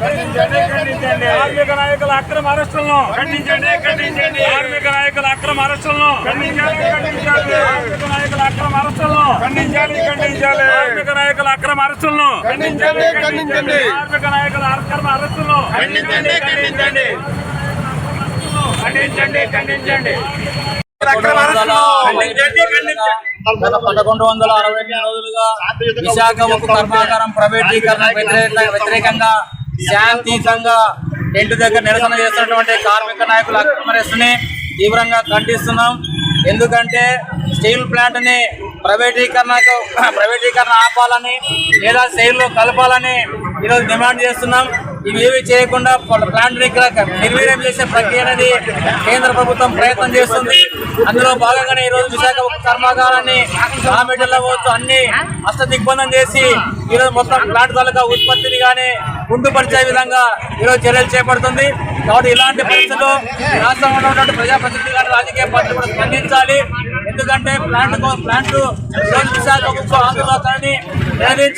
ఖండించండి. ఖండించండి కార్మిక నాయకుల అక్రమ అరెస్టులను ఖండించండి ఖండించండి. కార్మిక నాయకుల అక్రమ అరెస్టులను ఖండించాలి ఖండించాలి. కార్మిక నాయకుల అక్రమ అరెస్టులను ఖండించాలి ఖండించాలి. కార్మిక నాయకుల అక్రమ అరెస్టులను ఖండించండి ఖండించండి. కార్మిక నాయకుల అక్రమ అరెస్టులను ఖండించండి ఖండించండి. ఖండించండి ఖండించండి. గత పదకొండు వందల అరవై రోజులుగా విశాఖ ఉక్కు కర్మాగారం ప్రైవేటీకరణ వ్యతిరేక వ్యతిరేకంగా శాంతియుతంగా టెంట్ దగ్గర నిరసన చేస్తున్నటువంటి కార్మిక నాయకుల అక్రమరేసుని తీవ్రంగా ఖండిస్తున్నాం. ఎందుకంటే స్టీల్ ప్లాంట్ని ప్రైవేటీకరణకు ప్రైవేటీకరణ ఆపాలని లేదా శైలిలో కలపాలని ఈరోజు డిమాండ్ చేస్తున్నాం. ఇవేవి చేయకుండా ప్లాంట్ నిర్వీర్యం చేసే ప్రక్రియ అనేది కేంద్ర ప్రభుత్వం ప్రయత్నం చేస్తుంది. అందులో భాగంగానే ఈ రోజు విశాఖ కర్మాగారాన్ని రామేటల్లో పోతూ అన్ని అష్ట దిగ్బంధం చేసి ఈరోజు మొత్తం ప్లాంట్ తాలూకా ఉత్పత్తిని కానీ ముందుపరిచే విధంగా ఈరోజు చర్యలు చేపడుతుంది. కాబట్టి ఇలాంటి పరిస్థితుల్లో రాష్ట్రంలో ఉన్నటువంటి ప్రజాప్రతినిధులు కానీ రాజకీయ పార్టీలు కూడా స్పందించాలి. ఎందుకంటే ప్లాంట్ ప్లాంట్ విశాఖ ఉక్కు ఆందోళనని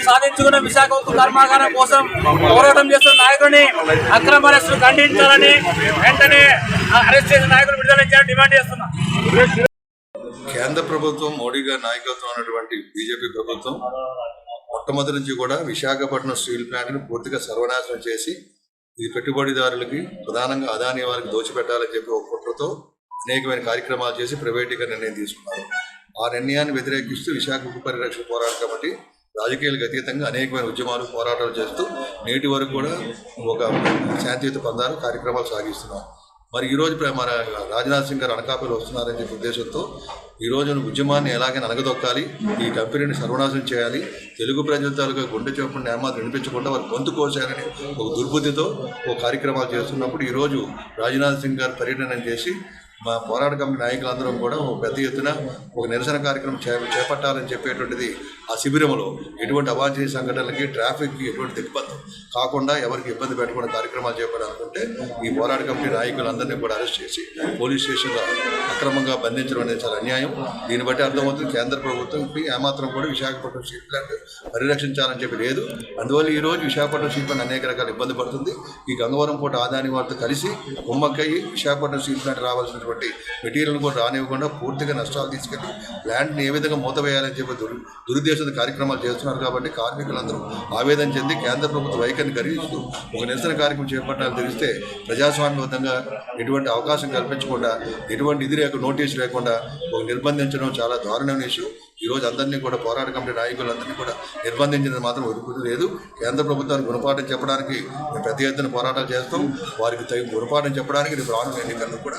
సాధించుకున్న విశాఖ ఉక్కు కర్మాగారం కోసం పోరాటం చేస్తున్న నాయకుడిని అక్రమ అరెస్టులు ఖండించాలని వెంటనే అరెస్ట్ చేసిన నాయకులు విడుదల చేయాలని డిమాండ్ చేస్తున్నాం. కేంద్ర ప్రభుత్వం మోడీ గారి నాయకత్వం ఉన్నటువంటి బీజేపీ ప్రభుత్వం మొట్టమొదటి నుంచి కూడా విశాఖపట్నం స్టీల్ ప్లాంట్ను పూర్తిగా సర్వనాశనం చేసి ఇది పెట్టుబడిదారులకి ప్రధానంగా అదాని వారికి దోచిపెట్టాలని చెప్పి ఒక కుట్రతో అనేకమైన కార్యక్రమాలు చేసి ప్రైవేటీకరణ నిర్ణయం తీసుకున్నారు. ఆ నిర్ణయాన్ని వ్యతిరేకిస్తూ విశాఖ ఉక్కు పరిరక్షణ పోరాట కమిటీ రాజకీయాలకు అతీతంగా అనేకమైన ఉద్యమాలు పోరాటాలు చేస్తూ నేటి వరకు కూడా ఒక శాంతియుత పందాలు కార్యక్రమాలు సాగిస్తున్నారు మరి ఈరోజు మన రాజ్నాథ్ సింగ్ గారు అనకాపల్లి వస్తున్నారని చెప్పే ఉద్దేశంతో ఈ రోజు ఉద్యమాన్ని ఎలాగైనా అనగదొక్కాలి ఈ కంపెనీని సర్వనాశనం చేయాలి తెలుగు ప్రజల తాలూకా గుండె చొప్పున నియమాలు వినిపించకుండా వారు గొంతు కోసారని ఒక దుర్బుద్ధితో ఒక కార్యక్రమాలు చేస్తున్నప్పుడు ఈరోజు రాజ్నాథ్ సింగ్ గారు పర్యటన చేసి మా పోరాట కమిటీ నాయకులందరం కూడా ఒక పెద్ద ఎత్తున ఒక నిరసన కార్యక్రమం చే చేపట్టాలని చెప్పేటువంటిది ఆ శిబిరంలో ఎటువంటి అవాంఛనీయ సంఘటనలకి ట్రాఫిక్కి ఎటువంటి దిగ్బంధం కాకుండా ఎవరికి ఇబ్బంది పెట్టకుండా కార్యక్రమాలు చేపడాలనుకుంటే ఈ పోరాట కమిటీ నాయకులందరినీ కూడా అరెస్ట్ చేసి పోలీస్ స్టేషన్లో అక్రమంగా బంధించడం అనేది చాలా అన్యాయం. దీన్ని బట్టి అర్థమవుతుంది కేంద్ర ప్రభుత్వంకి ఏమాత్రం కూడా విశాఖపట్నం సీట్ ప్లాంట్ పరిరక్షించాలని చెప్పి లేదు. అందువల్ల ఈ రోజు విశాఖపట్నం సీట్ ప్లాంట్ అనేక రకాల ఇబ్బంది పడుతుంది. ఈ గంగవరం పూట ఆదాని వారితో కలిసి కుమ్మక్కయ్యి విశాఖపట్నం సీట్ ప్లాంట్ రావాల్సినటువంటి మెటీరియల్ కూడా రానివ్వకుండా పూర్తిగా నష్టాలు తీసుకెళ్ళి ప్లాంట్ని ఏ విధంగా మూతవేయాలని చెప్పి దుర్ దురుద్దేశంతో కార్యక్రమాలు చేస్తున్నారు కాబట్టి కార్మికులందరూ ఆవేదన చెంది కేంద్ర ప్రభుత్వ వైఖరిని కలిగిస్తూ ఒక నిరసన కార్యక్రమం చేపట్టాలని తెలిస్తే ప్రజాస్వామ్యబద్ధంగా ఎటువంటి అవకాశం కల్పించకుండా ఎటువంటి ఇది లేక నోటీసు లేకుండా ఒక నిర్బంధించడం చాలా దారుణమైన ఇష్యూ. ఈ రోజు అందరినీ కూడా పోరాట కమిటీ నాయకులందరినీ కూడా నిర్బంధించినది మాత్రం ఒరుకుది లేదు. కేంద్ర ప్రభుత్వానికి గుణపాఠం చెప్పడానికి మేము పెద్ద ఎత్తున పోరాటాలు చేస్తాం. వారికి తగిన గుణపాఠం చెప్పడానికి రేపు రానున్న కూడా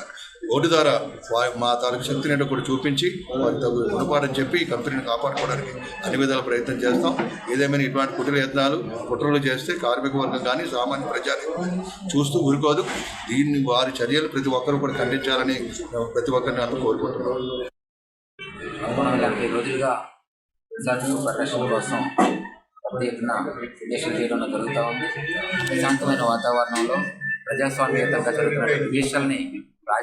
ఓటు ద్వారా వారి మా తాలూకు శక్తిని ఏంటో కూడా చూపించి వారితో తగు గుణపాఠం చెప్పి ఈ కంపెనీని కాపాడుకోవడానికి అన్ని విధాల ప్రయత్నం చేస్తాం. ఏదేమైనా ఇటువంటి కుట్ర యత్నాలు కుట్రలు చేస్తే కార్మిక వర్గం కానీ సామాన్య ప్రజలు చూస్తూ ఊరుకోదు. దీన్ని వారి చర్యలు ప్రతి ఒక్కరు కూడా ఖండించాలని ప్రతి ఒక్కరిని అందరూ కోరుకుంటున్నాం. నలభై రోజులుగా పరిరక్షణ కోసం పెద్ద ఎత్తున దేశం చేయడం జరుగుతూ ఉంది. ప్రశాంతమైన వాతావరణంలో ప్రజాస్వామ్యతంగా జరుగుతున్న విషయాల్ని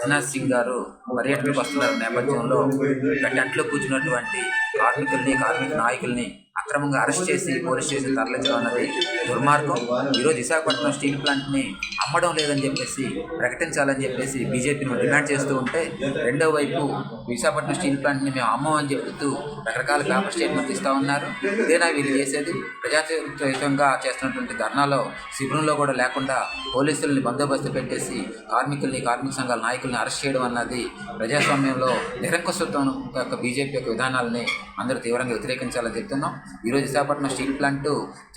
రాజ్నాథ్ సింగ్ గారు పర్యటనకు వస్తున్న నేపథ్యంలో ఇక్కడ టెంట్లో కూర్చున్నటువంటి కార్మికుల్ని కార్మిక నాయకుల్ని అక్రమంగా అరెస్ట్ చేసి పోలీస్ స్టేషన్ తరలించడం అన్నది దుర్మార్గం. ఈరోజు విశాఖపట్నం స్టీల్ ప్లాంట్ని అమ్మడం లేదని చెప్పేసి ప్రకటించాలని చెప్పేసి బీజేపీని డిమాండ్ చేస్తూ ఉంటే రెండో వైపు విశాఖపట్నం స్టీల్ ప్లాంట్ని మేము అమ్మమని చెబుతూ రకరకాల పేపర్ స్టేట్మెంట్ ఇస్తూ ఉన్నారు. ఇదేనా వీళ్ళు చేసేది? ప్రజాహితంగా చేస్తున్నటువంటి ధర్నాలో శిబిరంలో కూడా లేకుండా పోలీసుల్ని బందోబస్తు పెట్టేసి కార్మికుల్ని కార్మిక సంఘాల నాయకుల్ని అరెస్ట్ చేయడం అన్నది ప్రజాస్వామ్యంలో నిరంకుశత్వం యొక్క బీజేపీ యొక్క విధానాలని అందరూ తీవ్రంగా వ్యతిరేకించాలని చెప్తున్నాం. ఈరోజు విశాఖపట్నం స్టీల్ ప్లాంట్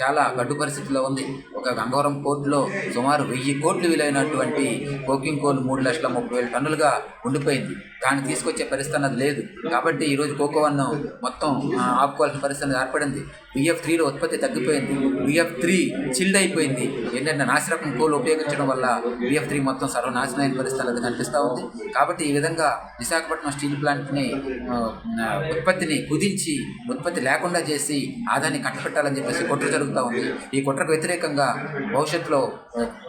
చాలా గడ్డు పరిస్థితిలో ఉంది. ఒక గంగవరం పోర్టులో సుమారు వెయ్యి కోట్లు విలువైనటువంటి కోకింగ్ కోల్ మూడు లక్షల ముప్పై వేల టన్నులుగా ఉండిపోయింది. దాన్ని తీసుకొచ్చే పరిస్థితి అన్నది లేదు. కాబట్టి ఈరోజు కోకోవన్ను మొత్తం ఆపుకోవాల్సిన పరిస్థితి ఏర్పడింది. బిఎఫ్ త్రీలో ఉత్పత్తి తగ్గిపోయింది. బిఎఫ్ త్రీ చిల్డ్ అయిపోయింది. ఏంటంటే నాసిరకం కోల్ ఉపయోగించడం వల్ల బిఎఫ్ త్రీ మొత్తం సర్వనాశనం అయిన పరిస్థితి అనేది కనిపిస్తూ ఉంది. కాబట్టి ఈ విధంగా విశాఖపట్నం స్టీల్ ప్లాంట్ని ఉత్పత్తిని కుదించి ఉత్పత్తి లేకుండా చేసి ఆదాన్ని కట్టపెట్టాలని చెప్పేసి కుట్ర జరుగుతూ ఉంది. ఈ కుట్రకు వ్యతిరేకంగా భవిష్యత్తులో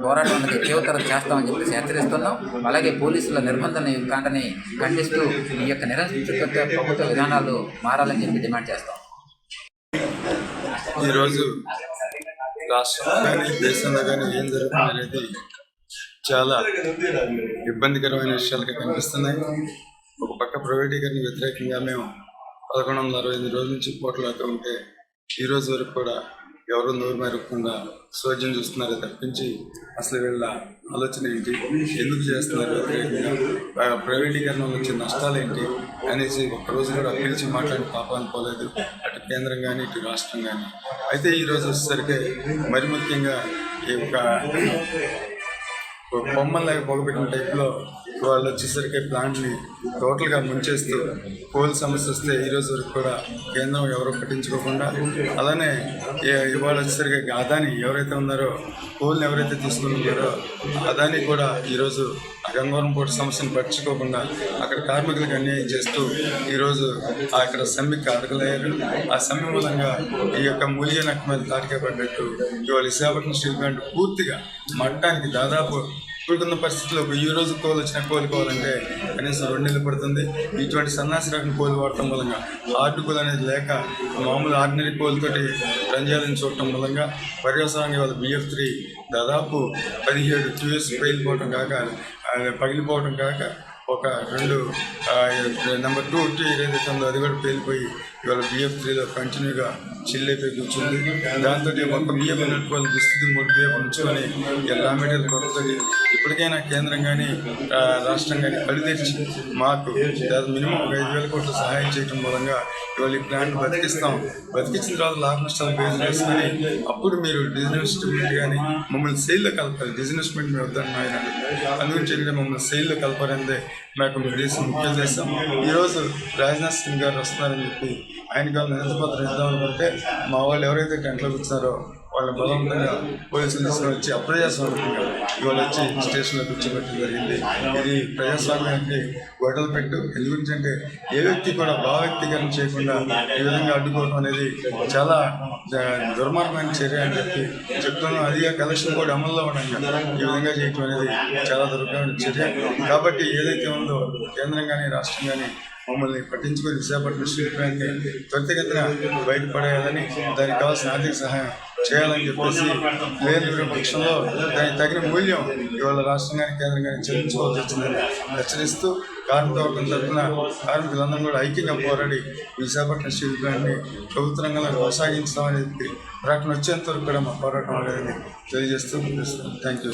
పోరాటం అనేది తీవ్రతరం చేస్తామని చెప్పేసి హెచ్చరిస్తున్నాం. అలాగే పోలీసుల నిర్బంధన కాండని ఖండిస్తూ ఈ యొక్క నిరంతర ప్రభుత్వ విధానాలు మారాలని చెప్పి డిమాండ్ చేస్తాం. ఈరోజు రాష్ట్రంలో కానీ దేశంలో కానీ ఏం జరుగుతుంది అనేది చాలా ఇబ్బందికరమైన విషయాలుగా కనిపిస్తున్నాయి. ఒక పక్క ప్రైవేటీకరణ వ్యతిరేకంగా మేము పదకొండు వందల అరవై ఎనిమిది రోజుల నుంచి పోట్లాడుతూ ఉంటే ఈ రోజు వరకు కూడా ఎవరు నోరు మెరగకుండా సోద్యం చూస్తున్నారో తప్పించి అసలు వీళ్ళ ఆలోచన ఏంటి? ఎందుకు చేస్తున్నారు? వ్యతిరేకంగా ప్రైవేటీకరణ వచ్చే నష్టాలు ఏంటి? అనేసి ఒక్కరోజు కూడా పిలిచి మాట్లాడి పాపాన్ని పోలేదు అటు కేంద్రం కానీ ఇటు రాష్ట్రం కానీ అయితే ఈ రోజు వచ్చేసరికి మరి ముఖ్యంగా ఈ యొక్క ఒక బొమ్మల్లాగా పొగబెట్టిన టైప్లో వాళ్ళు వచ్చేసరికి ప్లాంట్ని టోటల్గా ముంచేస్తూ కోల్ సమస్య వస్తే ఈ రోజు వరకు కూడా కేంద్రం ఎవరు పట్టించుకోకుండా అలానే ఇవాళ వచ్చేసరికి అదాని ఎవరైతే ఉన్నారో కోల్ని ఎవరైతే తీసుకుని ఉన్నారో అదాని కూడా ఈరోజు గంగవరం పోర్టు సమస్యను పట్టించుకోకుండా అక్కడ కార్మికులకు అన్యాయం చేస్తూ ఈరోజు అక్కడ సమ్మెకి అడగలయ్యారు ఆ సమ్మె మూలంగా ఈ యొక్క మూల్య నక్క మీద తాటికే పడినట్టు ఇవాళ విశాఖపట్నం స్టీల్ ప్లాంట్ పూర్తిగా మట్టానికి దాదాపు ఇప్పుడున్న పరిస్థితుల్లో ఒక ఈ రోజు కోలు వచ్చిన కోలుకోవాలంటే కనీసం రెండు నెలలు పడుతుంది. ఇటువంటి సన్నాసి రకం కోలు వాడటం మూలంగా హార్డ్ కోల్ అనేది లేక మామూలు ఆర్డినరీ కోలుతోటి రన్ చేయాలని చూడటం మూలంగా పర్యవసానంగా వాళ్ళ బిఎఫ్ త్రీ దాదాపు పదిహేడు క్యూఎస్ పగిలిపోవటం కాక పగిలిపోవడం పగిలిపోవటం కాక ఒక రెండు నెంబర్ టూ ఏదైతే ఉందో అది కూడా పేలిపోయి ఇవాళ బియ్యం త్రీలో కంటిన్యూగా చిల్లైపోయి కూర్చుంది. దాంతో ఒక బియ్యం నడుపుకోవాలి దుస్థితి మూడు బియ్యం ఉంచుకొని రా మెటీరియల్ ఇప్పటికైనా కేంద్రం కానీ రాష్ట్రం కానీ కళ్ళు మాకు మినిమం ఒక ఐదు వేల కోట్లు సహాయం చేయడం మూలంగా ఇవాళ ఈ ప్లాంట్ బతికిస్తాం. బతికించిన తర్వాత లాభ నష్టాలు బేస్ చేసుకొని అప్పుడు మీరు డిజినెస్మెంట్ కానీ మమ్మల్ని సెయిల్లో కలపాలి. డిజినెస్మెంట్ మేము వద్దని ఆయన అందుగురించి ఏంటంటే మమ్మల్ని సెయిల్లో కలపాలనేదే మాకు మీ దేశం ముఖ్య ఉద్దేశం ఈరోజు రాజ్నాథ్ సింగ్ గారు వస్తున్నారని చెప్పి ఆయనకి వాళ్ళు నిరసపత్రం ఇద్దాం అనుకుంటే మా వాళ్ళు ఎవరైతే టెంట్లో కూర్చున్నారో వాళ్ళ బలవంతంగా పోలీసులు తీసుకొని వచ్చి అప్రజాస్వామ్యంగా ఇవాళ వచ్చి స్టేషన్లో కూర్చోబెట్టడం జరిగింది. ఇది ప్రజాస్వామ్యానికి గొడవలు పెట్టు ఎందుకంటే అంటే ఏ వ్యక్తి కూడా భావవ్యక్తీకరణ చేయకుండా ఈ విధంగా అడ్డుకోవడం అనేది చాలా దుర్మార్గమైన చర్య అని చెప్పి చెప్తున్నాను. అదిగా కలెక్షన్ కూడా అమల్లో ఉండగా ఈ విధంగా చేయటం అనేది చాలా దుర్గమైన చర్య. కాబట్టి ఏదైతే ఉందో కేంద్రం కానీ రాష్ట్రం కానీ మమ్మల్ని పట్టించుకొని విశాఖపట్నం స్టేట్ బ్యాంక్ త్వరితగతిన బయటపడేయాలని దానికి కావాల్సిన ఆర్థిక సహాయం చేయాలని చెప్పేసి లేని పక్షంలో దానికి తగిన మూల్యం ఇవాళ రాష్ట్రం కానీ కేంద్రం కానీ చెల్లించుకోవాల్సి వచ్చిందని హెచ్చరిస్తూ కార్మిక వర్గం తరఫున కార్మికులందరూ కూడా ఐక్యంగా పోరాడి విశాఖపట్నం స్టీల్ ప్లాంట్ని ప్రభుత్వ రంగంలో కొనసాగించడం అనేది ప్రకటన వచ్చేంత వరకు కూడా మా పోరాటం అనేది తెలియజేస్తూ థ్యాంక్ యూ